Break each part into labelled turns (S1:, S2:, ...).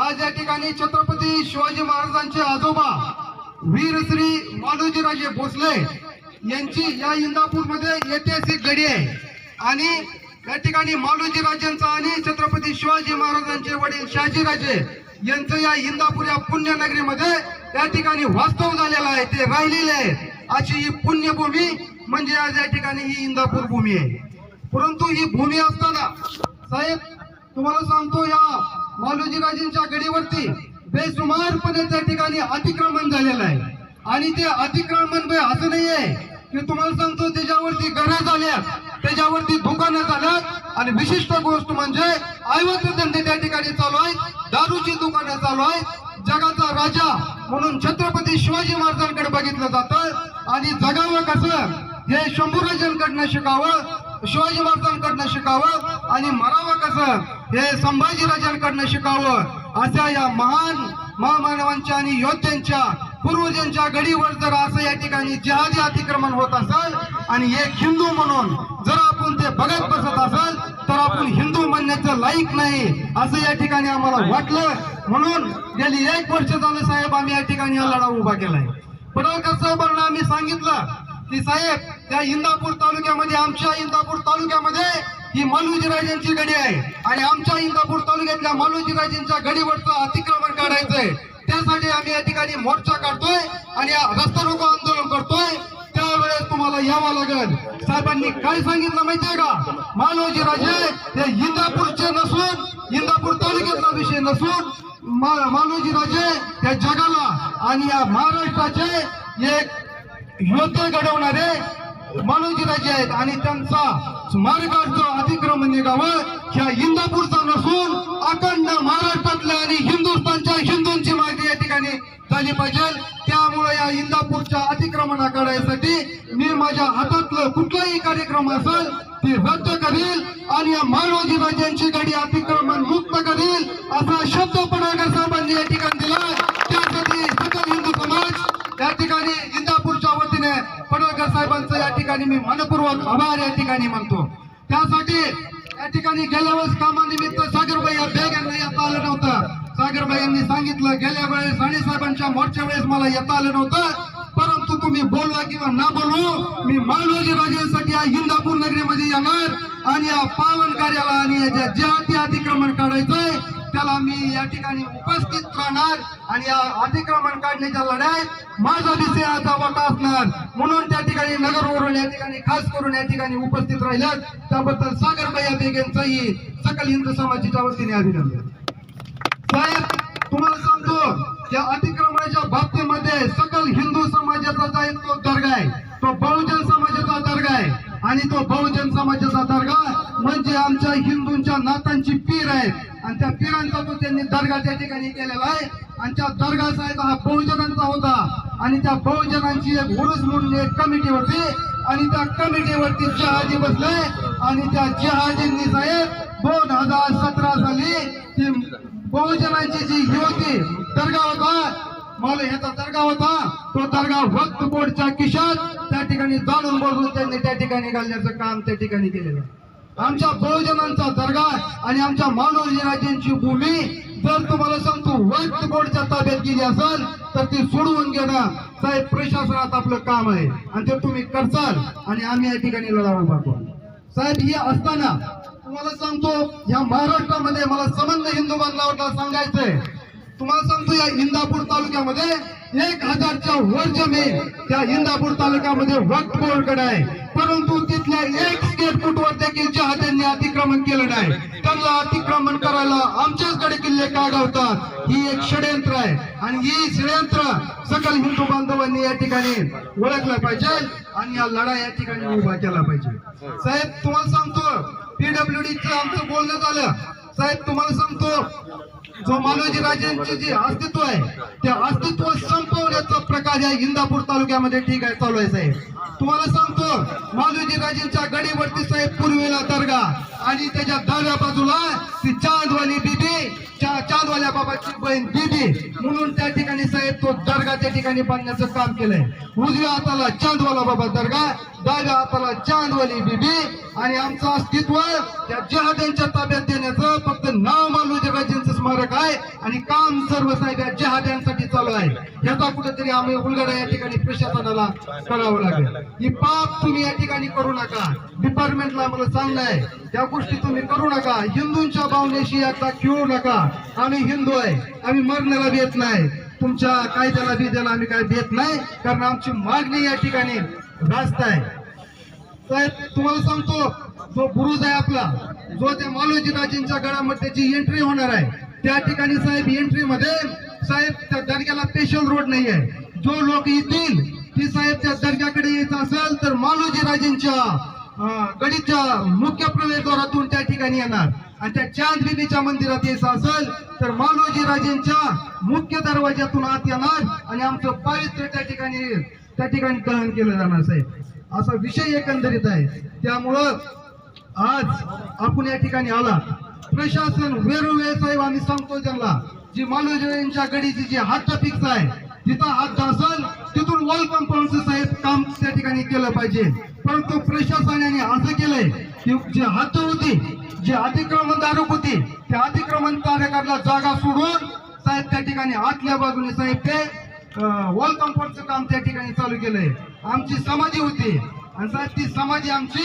S1: आज या ठिकाणी छत्रपती शिवाजी महाराजांचे आजोबा वीर श्री मालोजीराजे भोसले यांची या इंदापूरमध्ये ऐतिहासिक घडी आहे. आणि या ठिकाणी मालोजीराजेंचा आणि छत्रपती शिवाजी महाराजांचे वडील शहाजीराजे यांचं या इंदापूर या पुण्यनगरीमध्ये या ठिकाणी वास्तव झालेलं आहे ते राहिलेले आहे. अशी ही पुण्यभूमी म्हणजे आज या ठिकाणी ही इंदापूर भूमी आहे. परंतु ही भूमी असताना साहेब तुम्हाला सांगतो या मालोजीराजेंच्या गडीवरती बेसुमारपणे त्या ठिकाणी अतिक्रमण झालेलं आहे. आणि ते अतिक्रमण असं नाही आहे की तुम्हाला सांगतो त्याच्यावरती घरं झाल्यात त्याच्यावरती दुकानं झाल्यात. आणि विशिष्ट गोष्ट म्हणजे ऐवत धंदे त्या ठिकाणी चालू आहेत दारूची दुकानं चालू आहेत. जगाचा राजा म्हणून छत्रपती शिवाजी महाराजांकडे बघितलं जातं. आणि जगावं कसं? हे शंभूराजांकडनं शिकावं शिवाजी महाराजांकडनं शिकावं. आणि मरावं कसं? हे संभाजीराजांकडनं शिकावं अशा या महान महामानवांच्या आणि योद्ध्यांच्या पूर्वजांच्या गडीवर जर असं या ठिकाणी जहाजी अतिक्रमण होत असेल आणि एक हिंदू म्हणून जर आपण ते बघत बसत असेल तर आपण हिंदू म्हणण्याचं लाईक नाही असं या ठिकाणी आम्हाला वाटलं. म्हणून गेली एक वर्ष झालं साहेब आम्ही या ठिकाणी हा लढा उभा केलाय. पडळकर साहेबांना आम्ही सांगितलं की साहेब त्या इंदापूर तालुक्यामध्ये आमच्या इंदापूर तालुक्यामध्ये ही मालुजीराजांची गडी आहे. आणि आमच्या इंदापूर तालुक्यातल्या मालुजीराजांच्या गडीवरचं अतिक्रमण काढायचंय. त्यासाठी आम्ही या ठिकाणी मोर्चा काढतोय आणि या रस्ता रोको आंदोलन करतोय. त्यावेळेस तुम्हाला यावं लागेल. साहेबांनी काय सांगितलं माहितीये का? मालोजी राजे हे इंदापूरचे नसून इंदापूर तालुक्यातला विषय नसून मा- राजे या जगाला आणि या महाराष्ट्राचे एक योद्धे घडवणारे मालोजी राजे आहेत. आणि त्यांचा मार्गाचं अतिक्रमण म्हणजे गावं ह्या इंदापूरचा नसून अखंड महाराष्ट्रातल्या आणि हिंदुस्थानच्या हिंदूंची माहिती या ठिकाणी झाली पाहिजे. त्यामुळे या इंदापूरच्या अतिक्रमणा काढायसाठी मी माझ्या हातातलं कुठलाही कार्यक्रम असेल ते रद्द करील आणि या मानवजी राजांची गाडी अतिक्रमण मुक्त करील असा शब्द पडळकर साहेबांनी या ठिकाणी दिला. त्यासाठी सकल हिंदू समाज या ठिकाणी इंदापूरच्या वतीने पडळकर साहेबांचं या ठिकाणी मी मनपूर्वक आभार या ठिकाणी म्हणतो त्यासाठी या ठिकाणी गेल्या वेळेस कामानिमित्त सागरबाई या बेग यांना येता आलं नव्हतं. सागरबाई यांनी सांगितलं गेल्या वेळेस साने साहेबांच्या मोर्चा वेळेस मला येता आलं नव्हतं. परंतु तुम्ही बोलवा किंवा ना बोलू मी मालवजी राजांसाठी या इंदापूर नगरीमध्ये येणार आणि या पावन कार्याला आणि याच्या ज्या अतिक्रमण काढायचंय त्याला मी या ठिकाणी उपस्थित राहणार आणि या अतिक्रमण काढण्याच्या लढ्यात माझा विषयाचा वाटा असणार. म्हणून त्या ठिकाणी नगरवरून या ठिकाणी खास करून या ठिकाणी उपस्थित राहिल्यात. त्याबद्दल सागरबाई बेग यांचंही सकल हिंदू समाजाच्या वतीने अभिनंदन. साहेब तुम्हाला सांगतो या अतिक्रमणाच्या बाबतीमध्ये सकल हिंदू समाजाचा जो आहे तो दर्गा आहे. तो बहुजन समाजाचा दर्गा आहे. आणि तो बहुजन समाजाचा दर्गा म्हणजे आमच्या हिंदूंच्या नातांची पीर आहे. आणि त्या पिरांचा तो त्यांनी दर्गा त्या ठिकाणी केलेला आहे. आणि त्या दर्गा साहेब हा बहुजनांचा होता. आणि त्या बहुजनांची एक उरुस म्हणून एक कमिटी होती. आणि त्या कमिटीवरती जहाजी बसले. आणि त्या जहाजींनी साहेब दोन हजार सतरा साली ती बहुजनांची जी ही होती दर्गा होता. मला ह्याचा दर्गा होता. तो दर्गा वक्त बोर्डच्या किशात त्या ठिकाणी जाणून बोलून त्यांनी त्या ठिकाणी घालण्याचं काम त्या ठिकाणी केलेलं आहे. आमच्या बहुजनांचा दर्गा आणि आमच्या मानवजी राजांची भूमी जर तुम्हाला सांगतो वक्त बोर्डच्या ताब्यात गेली असेल तर ती सोडवून घेणं साहेब प्रशासनात आपलं काम आहे. आणि ते तुम्ही करसाल आणि आम्ही या ठिकाणी लढा उभा करू साहेब हे असताना तुम्हाला सांगतो या महाराष्ट्रामध्ये मला संबंध हिंदू बांधवाला सांगायचंय. तुम्हाला सांगतो या इंदापूर तालुक्यामध्ये एक हजारच्या वर जमीन त्या इंदापूर तालुक्यामध्ये वक्त बोर्डकडे आहे. परंतु तिथल्या एक स्केट फुटवर देखील चाहत्यांनी अतिक्रमण केलं नाही. त्यांना अतिक्रमण करायला आमच्याचकडे किल्ले काढवतात ही एक षडयंत्र आहे. आणि ही षडयंत्र सकल हिंदू बांधवांनी या ठिकाणी ओळखलं पाहिजे आणि या लढा या ठिकाणी उभा केला पाहिजे. साहेब तुम्हाला सांगतो पीडब्ल्यूडीचं आमचं बोलणं झालं. साहेब तुम्हाला सांगतो जो मालोजी राजेंचे जे अस्तित्व आहे ते अस्तित्व संपवण्याचा प्रकार या इंदापूर तालुक्यामध्ये ठीक आहे चालू आहे साहेब. तुम्हाला सांगतो मालोजी राजेंच्या गडीवरती साहेब पूर्वेला दर्गा. आणि त्याच्या डाव्या बाजूला ती चांदवाली बीबी त्या चांदवाल्या बाबाची बहीण बीबी. म्हणून त्या ठिकाणी साहेब तो दर्गा त्या ठिकाणी बांधण्याचं काम केलंय. उजव्या हाताला चांदवाला बाबा दर्गा डाव्या हाताला चांदवाली बीबी. आणि आमचं अस्तित्व त्या जहाद्यांच्या ताब्यात देण्याचं फक्त नाव मालू जगाजींचं स्मारक आहे. आणि काम सर्व साहेब या जहाद्यांसाठी चालू आहे. याचा कुठेतरी आम्ही उलगडा या ठिकाणी प्रशासनाला करावं लागेल. ही पाप तुम्ही या ठिकाणी करू नका. डिपार्टमेंटला आम्हाला आहे. त्या गोष्टी तुम्ही करू नका. हिंदूंच्या भावनेशी आता खेळू नका. आम्ही हिंदू आहे आम्ही मरण्याला भेट नाही. तुमच्या कायद्याला बिद्याला आम्ही काय भेट नाही कारण आमची मागणी या ठिकाणी रास्त आहे. साहेब तुम्हाला सांगतो जो बुरुज आहे आपला जो त्या मालोजी राजेंच्या गडामध्ये त्याची एंट्री होणार आहे त्या ठिकाणी साहेब एंट्री मध्ये साहेब त्या दर्ग्याला स्पेशल रोड नाही आहे. जो लोक येतील ती साहेब त्या दर्ग्याकडे येत असेल तर मालोजी राजेंच्या गडीच्या मुख्य प्रवेशद्वारातून त्या ठिकाणी येणार. आणि त्या चांद बीबीच्या मंदिरात यायचं असेल तर मालोजी राजेंच्या मुख्य दरवाज्यातून आत येणार आणि आमचं पावित्र्य त्या ठिकाणी त्या ठिकाणी दहन केलं जाणार साहेब. असा विषय एकंदरीत आहे. त्यामुळं आज आपण या ठिकाणी आला. प्रशासन वेळोवेळ साहेब आम्ही सांगतो त्यांना. जी मालोजींच्या गडीची जी हातचा फिक्स आहे जिथं हात असेल तिथून वॉल कंपाऊंडचं साहेब काम त्या ठिकाणी केलं पाहिजे. परंतु प्रशासनाने असं केलंय की जी हद्द होती जी अतिक्रमणधारक होती त्या अतिक्रमणधारकाला जागा सोडून साहेब त्या ठिकाणी आतल्या बाजूने साहेब ते वॉल कम्फर्टचं काम त्या ठिकाणी चालू केलंय. आमची समाधी होती. आणि साहेब ती समाधी आमची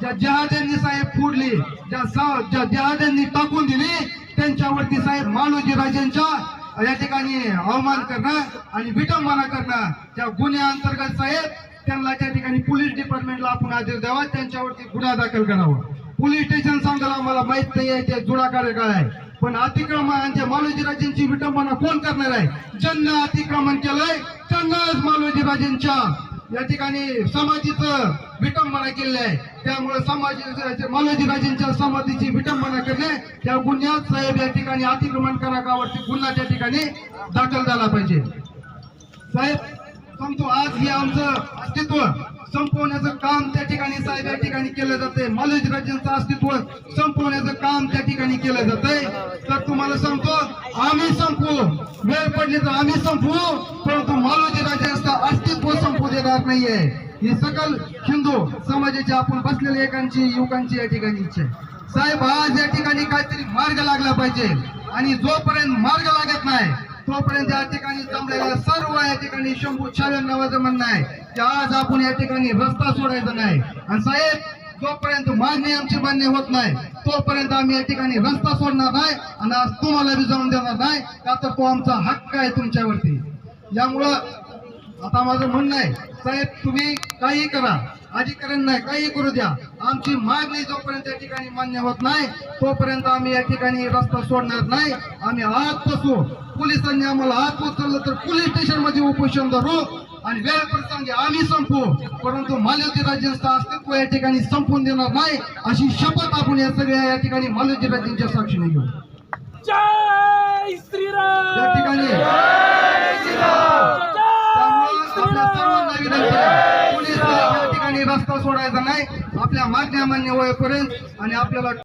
S1: ज्या जहाजांनी साहेब फोडली ज्या सा- ज्या जहाजांनी टाकून दिली त्यांच्यावरती साहेब मालोजी राजेंच्या या ठिकाणी अवमान करणं आणि विटंबना करणं त्या गुन्ह्या अंतर्गत साहेब त्यांना त्या ठिकाणी पोलीस डिपार्टमेंटला आपण आदेश द्यावा त्यांच्यावरती गुन्हा दाखल करावा. पोलीस स्टेशन सांगायला आम्हाला माहीत नाही आहे ते जुडा काय आहे. पण अतिक्रमणांच्या मालोजीराजेंची विटंबना कोण करणार आहे? ज्यांना अतिक्रमण केलंय त्यांनाच मालोजीराजेंच्या या ठिकाणी समाधीचं विटंबना केली आहे. त्यामुळे समाज मालोजीराजेंच्या समाधीची विटंबना करणे त्या गुन्ह्यात साहेब या ठिकाणी अतिक्रमण कराकावरती गुन्हा त्या ठिकाणी दाखल झाला पाहिजे. साहेब परंतु आज हे आमचं अस्तित्व संपवण्याचं काम त्या ठिकाणी साहेब या ठिकाणी केलं जातंय. मालोजी राज्यांचं अस्तित्व संपवण्याचं काम त्या ठिकाणी केलं जातंय. तर तुम्हाला सांगतो आम्ही संपू वेळ पडली तर आम्ही संपू परंतु मालोजी राजेंचं अस्तित्व संपू देणार नाहीये. ही सकल हिंदू समाजाची आपण बसलेल्या एकांची युवकांची या ठिकाणी इच्छा आहे. साहेब आज या ठिकाणी काहीतरी मार्ग लागला पाहिजे. आणि जोपर्यंत मार्ग लागत नाही तोपर्यंत या ठिकाणी जमलेल्या सर्व या ठिकाणी शंभू छाव्या नावाचं म्हणणं आहे की आज आपण या ठिकाणी रस्ता सोडायचा नाही. आणि साहेब जोपर्यंत मागणी आमची मान्य होत नाही तोपर्यंत आम्ही या ठिकाणी रस्ता सोडणार नाही आणि आज तुम्हाला बी जाऊन देणार नाही का तर तो आमचा हक्क आहे तुमच्यावरती. यामुळं आता माझं म्हणणं आहे साहेब तुम्ही काही करा. अधिकरण नाही काही करू द्या. आमची मागणी जोपर्यंत या ठिकाणी मान्य होत नाही तोपर्यंत आम्ही या ठिकाणी रस्ता सोडणार नाही. आम्ही आत बसू. पोलिसांनी आम्हाला आत उचललं तर पोलीस स्टेशनमध्ये उपोषण धरू आणि वेळ प्रसंगी आम्ही संपू. परंतु मालवती राज्यांचं अस्तित्व या ठिकाणी संपून देणार नाही अशी शपथ आपण या सगळ्या या ठिकाणी मालवती राज्यांच्या साक्षीने घेऊ.
S2: जय श्रीराम!
S1: त्या ठिकाणी. आपल्या सर्वांना विनंती सोडायचा नाही. आपल्या मागण्या मान्य होईपर्यंत आणि आपल्याला